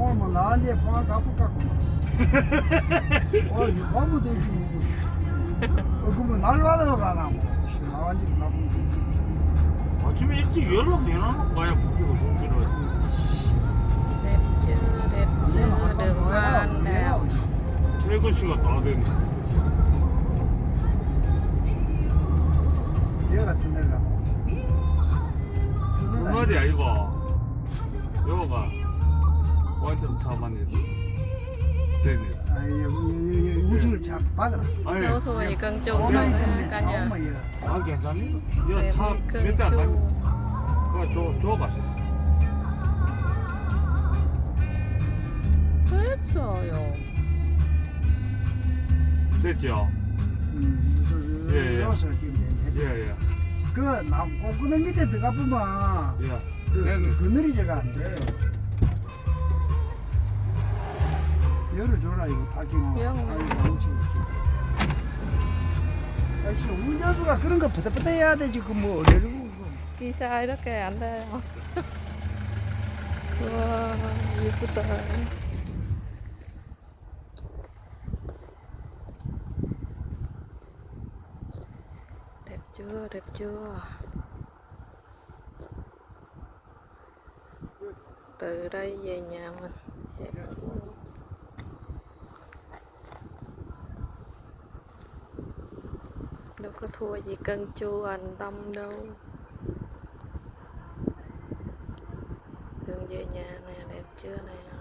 오늘 뭐 나한테 포항 깎고. 어 이거 가면 되지 뭐 어, 그러면 날마다 가나 뭐. 나한테 갚은 아침에 일찍 연락해놔 가야 국회가 준비를 랩즈 랩즈 đường đào 퇴근 시간 다 됐네. 얘 같은 가고. 그 말이 아이가 여가 완전 차만이 되네 아이 우주를 잘 받아라 아니 thôi cần chung 어머니 때문에 엄마 얘아 괜찮니? 랩 야차 cần 몇대 안 chung 가니? 그거 줘, 줘 가시 했어요 됐죠? 음, 그, 예, 예. 여기서 지금 내- 예예 그 나무 꽁꾸는 밑에 들어가 보면 예. 그, 네네 그 그늘이 제가 안 돼. 이거 파킹하고. 영. 역시 운전수가 그런 거 버덕버덕 해야 되지 그뭐 어려고 đi sai đó kìa anh đây wow 예쁘다 đẹp chưa đẹp chưa từ đây về nhà mình đẹp có thua gì cân chu hành tâm đâu. Đường về nhà nè, đẹp chưa nè?